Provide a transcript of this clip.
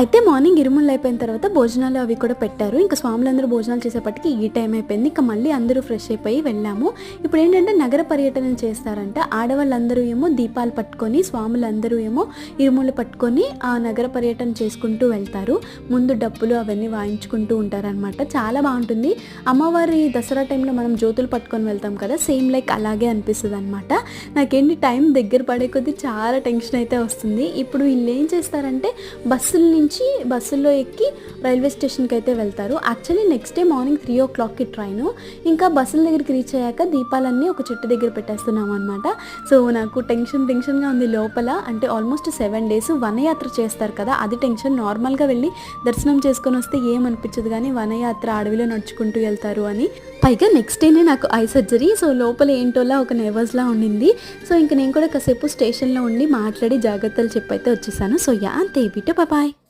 అయితే మార్నింగ్ ఇరుములు అయిపోయిన తర్వాత భోజనాలు అవి కూడా పెట్టారు. ఇంకా స్వాములందరూ భోజనాలు చేసేపటికి ఈ టైం అయిపోయింది. ఇంకా మళ్ళీ అందరూ ఫ్రెష్ అయిపోయి వెళ్ళాము. ఇప్పుడు ఏంటంటే నగర పర్యటన చేస్తారంట. ఆడవాళ్ళందరూ ఏమో దీపాలు పట్టుకొని స్వాములందరూ ఏమో ఇరుములు పట్టుకొని ఆ నగర పర్యటన చేసుకుంటూ వెళ్తారు. ముందు డప్పులు అవన్నీ వాయించుకుంటూ ఉంటారనమాట చాలా బాగుంటుంది. అమ్మవారి దసరా టైంలో మనం జ్యోతులు పట్టుకొని వెళ్తాం కదా సేమ్ లైక్ అలాగే అనిపిస్తుంది అనమాట నాకేంటి టైం దగ్గర పడే కొద్దీ చాలా టెన్షన్ అయితే వస్తుంది. ఇప్పుడు వీళ్ళు ఏం చేస్తారంటే బస్సుల్ని నుంచి బస్సుల్లో ఎక్కి రైల్వే స్టేషన్కి అయితే వెళ్తారు. Actually next day morning three o క్లాక్కి ట్రైన్ ఇంకా బస్సుల దగ్గరికి రీచ్ అయ్యాక దీపాలన్నీ ఒక చెట్టు దగ్గర పెట్టేస్తున్నాం అనమాట సో నాకు టెన్షన్ టెన్షన్గా ఉంది లోపల. అంటే ఆల్మోస్ట్ సెవెన్ డేస్ వనయాత్ర చేస్తారు కదా అది టెన్షన్ నార్మల్గా వెళ్ళి దర్శనం చేసుకొని వస్తే ఏమనిపించదు కానీ వనయాత్ర అడవిలో నడుచుకుంటూ వెళ్తారు అని. పైగా నెక్స్ట్ డేనే నాకు ఐ సర్జరీ సో లోపల ఏంటోలా ఒక నెర్వస్లా ఉండింది. సో ఇంక నేను కూడా కాసేపు స్టేషన్లో ఉండి మాట్లాడి జాగ్రత్తలు చెప్పైతే వచ్చేసాను. సో యా అంతే. బిట్టు బాయ్